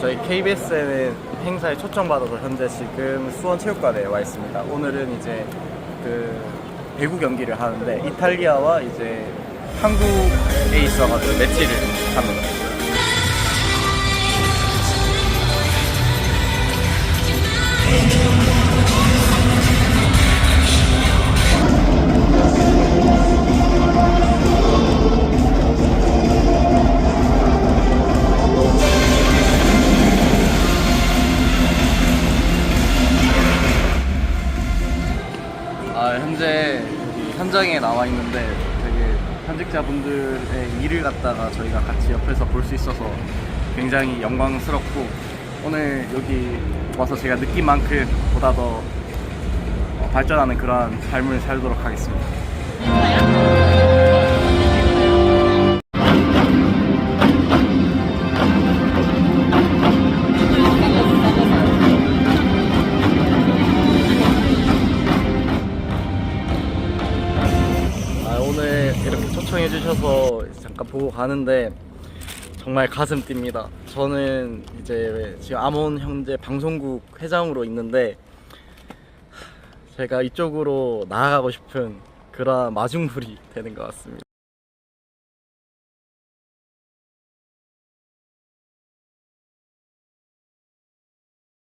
저희 KBS는 행사에 초청받아서 현재 지금 수원체육관에 와 있습니다. 오늘은 이제 그 배구 경기를 하는데 이탈리아와 이제 한국에 있어가지고 매치를 합니다. 아, 현재 여기 현장에 나와 있는데 되게 현직자분들의 일을 갖다가 저희가 같이 옆에서 볼 수 있어서 굉장히 영광스럽고 오늘 여기 와서 제가 느낀 만큼 보다 더 어, 발전하는 그러한 삶을 살도록 하겠습니다. 이렇게 초청해 주셔서 잠깐 보고 가는데 정말 가슴 뜁니다. 저는 이제 지금 암원 현재 방송국 회장으로 있는데 제가 이쪽으로 나아가고 싶은 그런 마중물이 되는 것 같습니다.